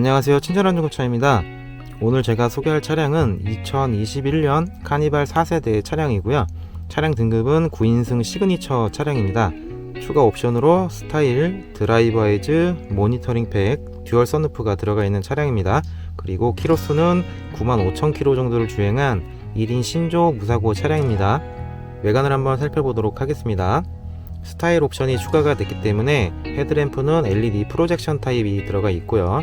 안녕하세요. 친절한 중고차입니다. 오늘 제가 소개할 차량은 2021년 카니발 4세대 차량이고요. 차량 등급은 9인승 시그니처 차량입니다. 추가 옵션으로 스타일, 드라이버 에즈, 모니터링 팩, 듀얼 선루프가 들어가 있는 차량입니다. 그리고 키로수는 95,000km 정도를 주행한 1인 신조 무사고 차량입니다. 외관을 한번 살펴보도록 하겠습니다. 스타일 옵션이 추가가 됐기 때문에 헤드램프는 LED 프로젝션 타입이 들어가 있고요.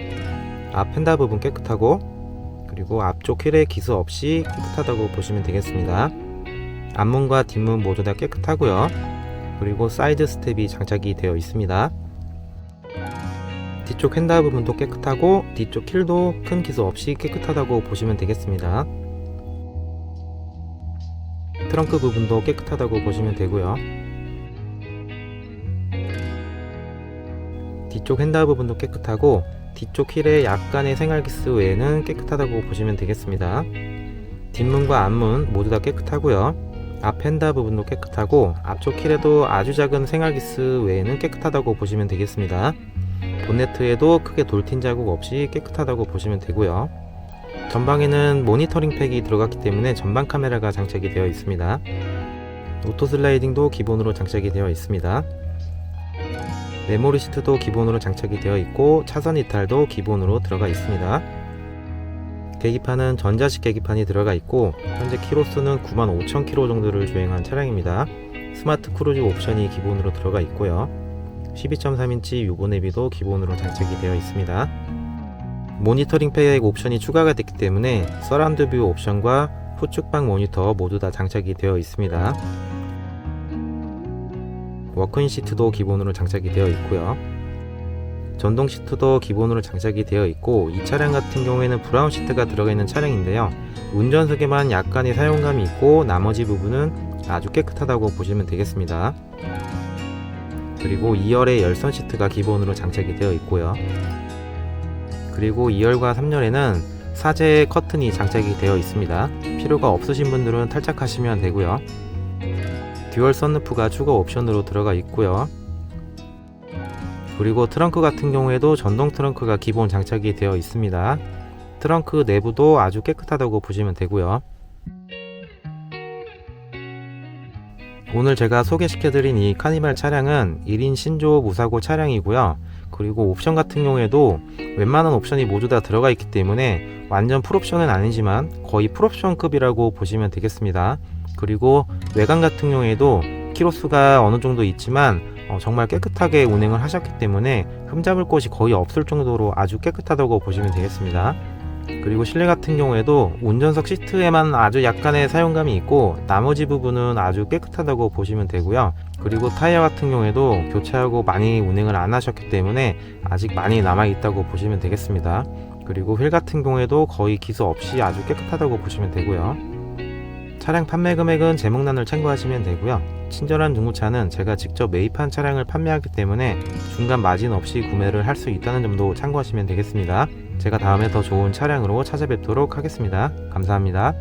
앞 펜다 부분 깨끗하고 그리고 앞쪽 휠에 기스 없이 깨끗하다고 보시면 되겠습니다. 앞문과 뒷문 모두 다 깨끗하고요. 그리고 사이드 스텝이 장착이 되어 있습니다. 뒤쪽 핸다 부분도 깨끗하고 뒤쪽 휠도 큰 기스 없이 깨끗하다고 보시면 되겠습니다. 트렁크 부분도 깨끗하다고 보시면 되고요. 뒤쪽 핸다 부분도 깨끗하고 뒤쪽 휠에 약간의 생활기스 외에는 깨끗하다고 보시면 되겠습니다. 뒷문과 앞문 모두 다 깨끗하고요. 앞 핸다 부분도 깨끗하고 앞쪽 휠에도 아주 작은 생활기스 외에는 깨끗하다고 보시면 되겠습니다. 본네트에도 크게 돌틴 자국 없이 깨끗하다고 보시면 되고요. 전방에는 모니터링 팩이 들어갔기 때문에 전방 카메라가 장착이 되어 있습니다. 오토 슬라이딩도 기본으로 장착이 되어 있습니다. 메모리 시트도 기본으로 장착이 되어 있고 차선 이탈도 기본으로 들어가 있습니다. 계기판은 전자식 계기판이 들어가 있고 현재 키로수는 95,000km 정도를 주행한 차량입니다. 스마트 크루즈 옵션이 기본으로 들어가 있고요. 12.3인치 유보 내비도 기본으로 장착이 되어 있습니다. 모니터링 팩 옵션이 추가가 됐기 때문에 서라운드 뷰 옵션과 후측방 모니터 모두 다 장착이 되어 있습니다. 워크인 시트도 기본으로 장착이 되어 있고요. 전동 시트도 기본으로 장착이 되어 있고 이 차량 같은 경우에는 브라운 시트가 들어가 있는 차량인데요. 운전석에만 약간의 사용감이 있고 나머지 부분은 아주 깨끗하다고 보시면 되겠습니다. 그리고 2열에 열선 시트가 기본으로 장착이 되어 있고요. 그리고 2열과 3열에는 사제 커튼이 장착이 되어 있습니다. 필요가 없으신 분들은 탈착하시면 되고요. 듀얼 선루프가 추가 옵션으로 들어가 있고요. 그리고 트렁크 같은 경우에도 전동 트렁크가 기본 장착이 되어 있습니다. 트렁크 내부도 아주 깨끗하다고 보시면 되고요. 오늘 제가 소개시켜드린 이 카니발 차량은 1인 신조 무사고 차량이고요. 그리고 옵션 같은 경우에도 웬만한 옵션이 모두 다 들어가 있기 때문에 완전 풀옵션은 아니지만 거의 풀옵션급이라고 보시면 되겠습니다. 그리고 외관 같은 경우에도 키로수가 어느 정도 있지만 어, 정말 깨끗하게 운행을 하셨기 때문에 흠잡을 곳이 거의 없을 정도로 아주 깨끗하다고 보시면 되겠습니다. 그리고 실내 같은 경우에도 운전석 시트에만 아주 약간의 사용감이 있고 나머지 부분은 아주 깨끗하다고 보시면 되고요. 그리고 타이어 같은 경우에도 교체하고 많이 운행을 안 하셨기 때문에 아직 많이 남아 있다고 보시면 되겠습니다. 그리고 휠 같은 경우에도 거의 기스 없이 아주 깨끗하다고 보시면 되고요. 차량 판매 금액은 제목란을 참고하시면 되고요. 친절한 중고차는 제가 직접 매입한 차량을 판매하기 때문에 중간 마진 없이 구매를 할 수 있다는 점도 참고하시면 되겠습니다. 제가 다음에 더 좋은 차량으로 찾아뵙도록 하겠습니다. 감사합니다.